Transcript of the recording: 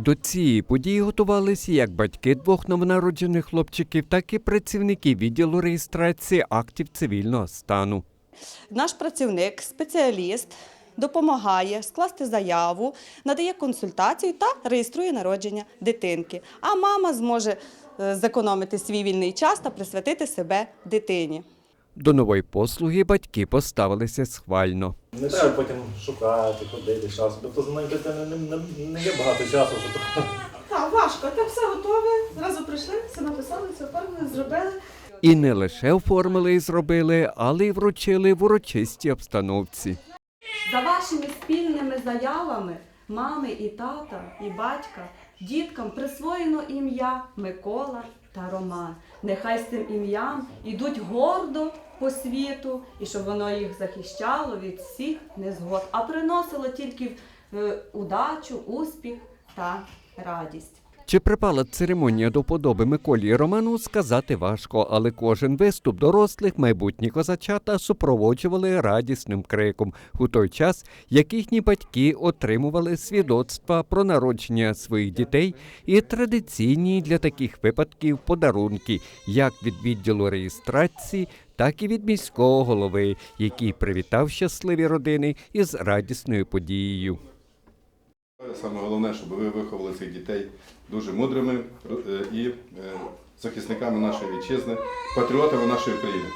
До цієї події готувалися як батьки двох новонароджених хлопчиків, так і працівники відділу реєстрації актів цивільного стану. Наш працівник, спеціаліст, допомагає скласти заяву, надає консультацію та реєструє народження дитинки. А мама зможе е, зекономити свій вільний час та присвятити себе дитині. До нової послуги батьки поставилися схвально. Не треба потім шукати, ходити часу. Тобто за мною дитини не, не, не є багато часу, щоб Так, важко, там все готове. Зразу прийшли, все написали, все оформили, зробили. І не лише оформили і зробили, але й вручили в урочистій обстановці. За вашими спільними заявами мами і тата, і батька, діткам присвоєно ім'я Микола та Роман. Нехай з цим ім'ям ідуть гордо по світу, і щоб воно їх захищало від всіх незгод, а приносило тільки е, удачу, успіх та радість. Чи припала церемонія до подоби Миколі і Роману, сказати важко, але кожен виступ дорослих майбутні козачата супроводжували радісним криком у той час, як їхні батьки отримували свідоцтва про народження своїх дітей і традиційні для таких випадків подарунки, як від відділу реєстрації, так і від міського голови, який привітав щасливі родини із радісною подією. Саме головне, щоб ви виховали цих дітей дуже мудрими е, і е, захисниками нашої вітчизни, патріотами нашої країни.